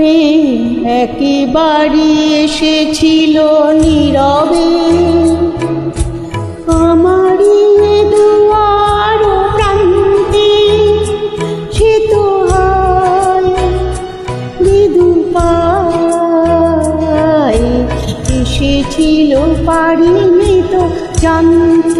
প্রেম একেবারে এসেছিল নীরবে। আমারই দুয়ার প্রান্তে সে তো মৃদু এসেছিল পারিনি তো জানতে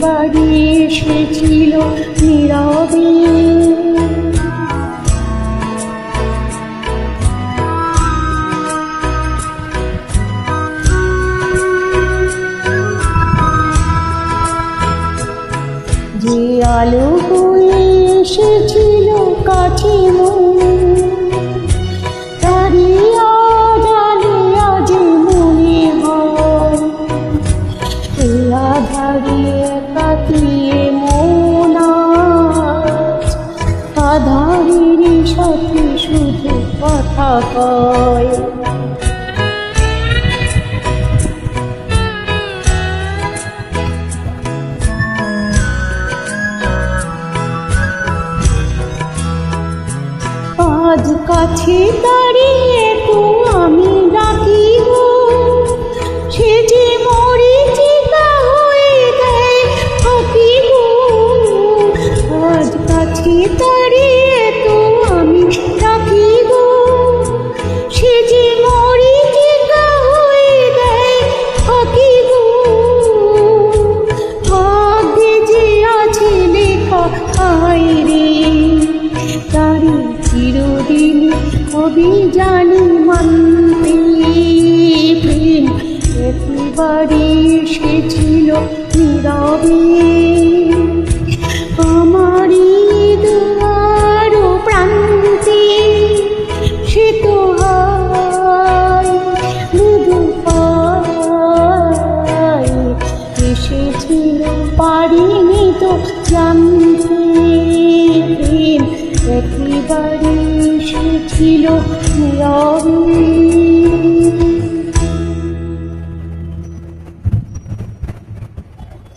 একেবারে এসেছিল নীরবে। যে আলো হয়ে এসেছিল কাছে মন কথা কয় আজ কাছে দাঁড়িয়ে তো আমি ডাকিব, সে যে মরিচিকা হয়ে থাকিব। আজ কাছে দাঁড়িয়ে চিরদিন অভিযানী মানতে প্রেম একেবারে এসেছিল নীরবে। আমারই দুয়ার প্রান্তে সে তো এসেছিল পারিনি তো জানতে প্রেম ছিল